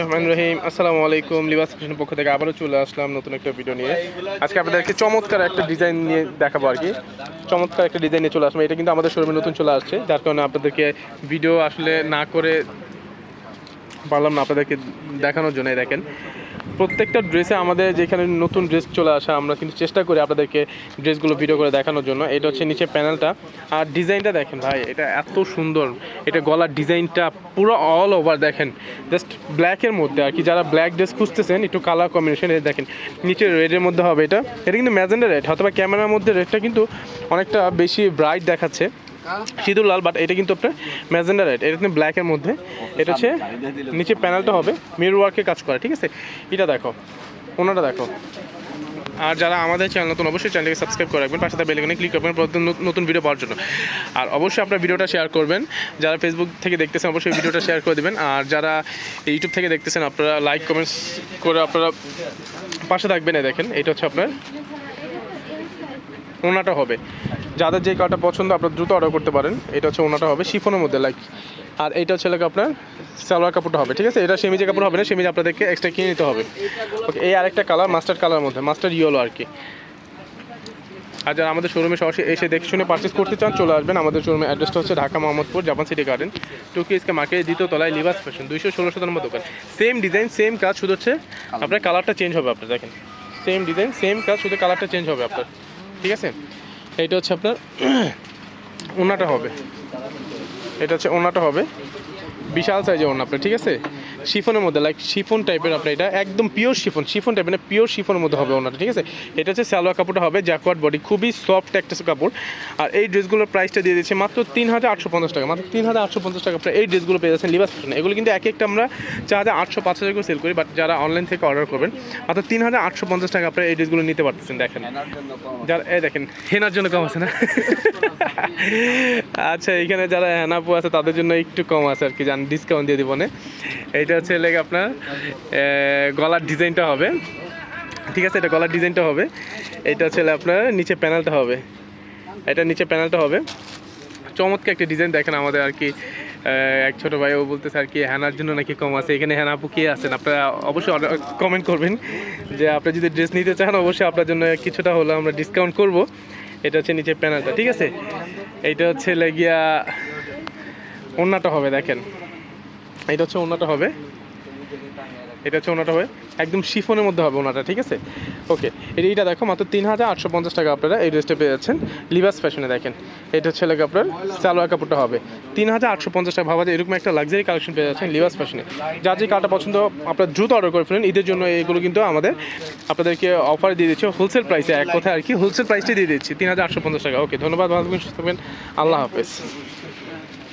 রহমান রহিম। আসসালামু আলাইকুম পক্ষ থেকে আবারও চলে আসলাম নতুন একটা ভিডিও নিয়ে। আজকে আপনাদেরকে চমৎকার একটা ডিজাইন নিয়ে দেখাবো আর কি। চমৎকার একটা ডিজাইন নিয়ে চলে এটা কিন্তু আমাদের নতুন চলে আসছে, যার কারণে আপনাদেরকে ভিডিও আসলে না করে পারলাম না আপনাদেরকে দেখানোর জন্য দেখেন। প্রত্যেকটা ড্রেসে আমাদের যেখানে নতুন ড্রেস চলে আসে, আমরা কিন্তু চেষ্টা করি আপনাদেরকে ড্রেসগুলো ভিডিও করে দেখানোর জন্য। এটা হচ্ছে নিচে প্যানেলটা। আর ডিজাইনটা দেখেন ভাই, এটা এত সুন্দর। এটা গলার ডিজাইনটা পুরো অল ওভার দেখেন। জাস্ট ব্ল্যাকের মধ্যে আর কি, যারা ব্ল্যাক ড্রেস খুঁজতেছেন, একটু কালার কম্বিনেশন দেখেন। নিচে রেডের মধ্যে হবে এটা। এটা কিন্তু ম্যাজেন্ডা রেড হয়তো ক্যামেরার মধ্যে রেডটা কিন্তু অনেকটা বেশি ব্রাইট দেখাচ্ছে। সিঁদুর লাল বাট এটা কিন্তু আপনার ম্যাজেন্ডা রেড। এটা কিন্তু ব্ল্যাকের মধ্যে। এটা হচ্ছে নিচে প্যানেলটা হবে মিরর ওয়ার্কে কাজ করে, ঠিক আছে? এটা দেখো, ওনাটা দেখো। আর যারা আমাদের চ্যানেল নতুন, অবশ্যই চ্যানেলকে সাবস্ক্রাইব করে রাখবেন, পাশে বেলকনে ক্লিক করবেন নতুন ভিডিও পাওয়ার জন্য। আর অবশ্যই আপনার ভিডিওটা শেয়ার করবেন। যারা ফেসবুক থেকে দেখতেছেন, অবশ্যই ভিডিওটা শেয়ার করে দেবেন। আর যারা ইউটিউব থেকে দেখতেছেন, আপনারা লাইক কমেন্টস করে আপনারা পাশে থাকবেন দেখেন, এটা হচ্ছে আপনার ওনাটা হবে। যাদের যে কালারটা পছন্দ, আপনার দ্রুত অর্ডার করতে পারেন। এটা হচ্ছে ওনাটা হবে, শিফনের মধ্যে লাইক আর এইটা হচ্ছে লাগে আপনার, সালোয়ার কাপড়টা হবে, ঠিক আছে? এটা সেমিজে কাপড় হবে না, সেমিজে আপনাদেরকে এক্সট্রা কিনে নিতে হবে। ওকে এই আরেকটা কালার মাস্টার্ড কালার মধ্যে মাস্টার্ড ইয়েলো আর কি। আর যারা আমাদের শোরুমে সরাসরি এসে দেখে শুনে পারচেস করতে চান, চলে আসবেন। আমাদের শোরুমের অ্যাড্রেসটা হচ্ছে Dhaka Mohammadpur, Japan city garden টুকিসকে মার্কেটের দ্বিতীয় তলায় লিবাস ফ্যাশন দুইশো ষোলো শত নম্বর দোকান। সেম ডিজাইন সেম কাজ, শুধু হচ্ছে আপনার কালারটা চেঞ্জ হবে আপনার, দেখেন। সেম ডিজাইন সেম কাজ শুধু কালারটা চেঞ্জ হবে আপনার। ঠিক আছে? এটা হচ্ছে আপনার ওনাটা হবে। এটা হচ্ছে ওনাটা হবে। বিশাল সাইজের ওনা আপনার, ঠিক আছে? শিফনের মধ্যে লাইক শিফন টাইপের আপনার এটা একদম পিওর শিফন শিফন টাইপের মানে পিওর শিফনের মধ্যে হবে ওনাটা ঠিক আছে? এটা হচ্ছে সালোয়ার কাপড়টা হবে জ্যাকওয়ার্ড বডি খুবই সফট একটা কাপড়। আর এই ড্রেসগুলোর প্রাইসটা দিয়ে দিচ্ছে মাত্র তিন হাজার আটশো পঞ্চাশ টাকা মাত্র তিন হাজার আটশো পঞ্চাশ টাকা আপনার এই ড্রেসগুলো পেয়ে যাচ্ছেন লিবাস ফ্যাশন এগুলো কিন্তু এক একটা আমরা চার হাজার আটশো পাঁচ হাজার করে সেল করি বাট যারা অনলাইন থেকে অর্ডার করবেন মাত্র তিন হাজার আটশো পঞ্চাশ টাকা আপনার এই ড্রেসগুলো নিতে পারতেছেন দেখেন। যারা এই দেখেন হেনার জন্য কম আছে না? আচ্ছা এখানে যারা হেনাপু আছে তাদের জন্য একটু কম আছে আর কি জান ডিসকাউন্ট দিয়ে দিব না। এইটা হচ্ছে লেগে আপনার গলার ডিজাইনটা হবে। ঠিক আছে, এটা গলার ডিজাইনটা হবে। এটা হচ্ছে আপনার, নিচে প্যানেলটা হবে। এটা নিচে প্যানেলটা হবে। চমৎকার একটা ডিজাইন দেখেন আমাদের আর কি এক ছোটো ভাইও বলতেছে আর কি হ্যানার জন্য নাকি কম আছে। এখানে হ্যানা আপু কে আছেন? আপনারা অবশ্যই কমেন্ট করবেন যে আপনি যদি ড্রেস নিতে চান, অবশ্যই আপনার জন্য কিছুটা হলো আমরা ডিসকাউন্ট করব। এটা হচ্ছে নিচে প্যানেলটা, ঠিক আছে? এইটা হচ্ছে লেগিয়া অন্যটা হবে, দেখেন। এটা হচ্ছে ওন্নাটা হবে। এটা হচ্ছে ওনাটা হবে। একদম শিফনের মধ্যে হবে ওনাটা, ঠিক আছে? ওকে, এটা এইটা দেখো, মাত্র তিন হাজার আটশো পঞ্চাশ টাকা আপনারা এই ড্রেসটা পেয়ে যাচ্ছেন। লিবাস ফ্যাশনে দেখেন, এটা হচ্ছে লাগে আপনার সালোয়ার কাপড়টা হবে। তিন হাজার আটশো পঞ্চাশ টাকা ভাবা যায় এরকম একটা লাক্সারি কালেকশন পেয়ে যাচ্ছেন লিবাস ফ্যাশনে যা যে কালারটা পছন্দ, আপনার দ্রুত অর্ডার করে ফেলেন, ঈদের জন্য এগুলো কিন্তু আমাদের, আপনাদেরকে অফার দিয়ে দিচ্ছি। হোলসেল প্রাইসে এক কথায় আর কি হোলসেল প্রাইসটা দিয়ে দিচ্ছি তিন হাজার আটশো পঞ্চাশ টাকা। ওকে, ধন্যবাদ ভালো থাকবেন। আল্লাহ হাফেজ।